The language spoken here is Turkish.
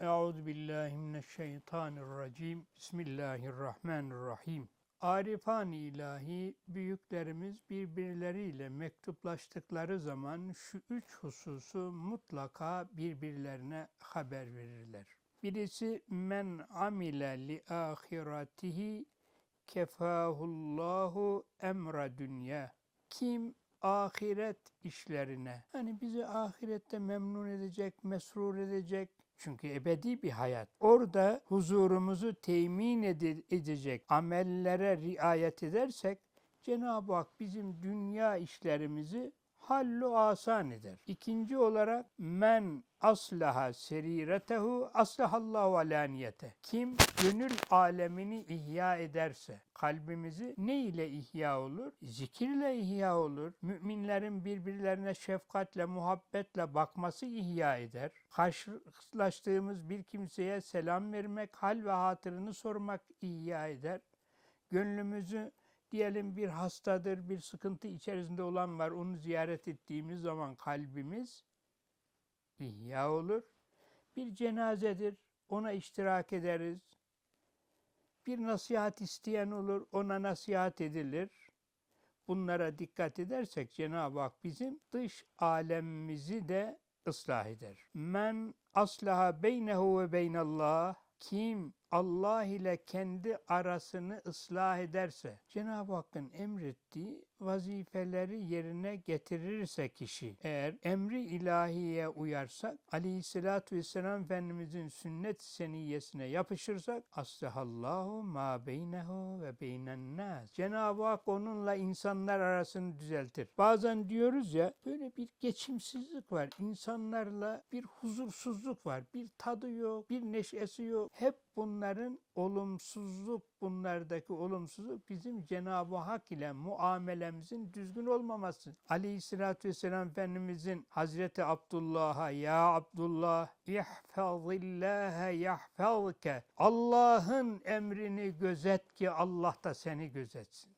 Euzu billahi mineşşeytanirracim. Bismillahirrahmanirrahim. Arifan ilahi büyüklerimiz birbirleriyle mektuplaştıkları zaman şu üç hususu mutlaka birbirlerine haber verirler. Birisi men amile li ahiretihi kefahullahu emra dünya. Kim ahiret işlerine hani bizi ahirette memnun edecek, mesrur edecek çünkü ebedi bir hayat. Orada huzurumuzu temin ede- edecek amellere riayet edersek Cenab-ı Hak bizim dünya işlerimizi hallu asan eder. İkinci olarak men aslaha seriretehu aslahallahu alaniyete. Kim gönül alemini ihya ederse kalbimizi ne ile ihya olur? Zikirle ihya olur. Müminlerin birbirlerine şefkatle, muhabbetle bakması ihya eder. Karşılaştığımız bir kimseye selam vermek, hal ve hatırını sormak ihya eder. Gönlümüzü diyelim bir hastadır, bir sıkıntı içerisinde olan var. Onu ziyaret ettiğimiz zaman kalbimiz ihya olur. Bir cenazedir, ona iştirak ederiz. Bir nasihat isteyen olur, ona nasihat edilir. Bunlara dikkat edersek Cenab-ı Hak bizim dış alemimizi de ıslah eder. Men aslaha beynehu ve beynallah kim Allah ile kendi arasını ıslah ederse, Cenab-ı Hakk'ın emrettiği vazifeleri yerine getirirse kişi, eğer emri ilahiye uyarsak, aleyhissalatü vesselam Efendimizin sünnet seniyyesine yapışırsak, aslahallahu ma beynehu ve beynen nas. Cenab-ı Hak onunla insanlar arasını düzeltir. Bazen diyoruz ya, böyle bir geçimsizlik var. İnsanlarla bir huzursuzluk var. Bir tadı yok, bir neşesi yok. Hep bunların olumsuzluk, bunlardaki olumsuzluk bizim Cenab-ı Hak ile muamelemizin düzgün olmaması. Aleyhissalatü vesselam Efendimizin Hazreti Abdullah'a ya Abdullah ihfazillâhe yahfazke Allah'ın emrini gözet ki Allah da seni gözetsin.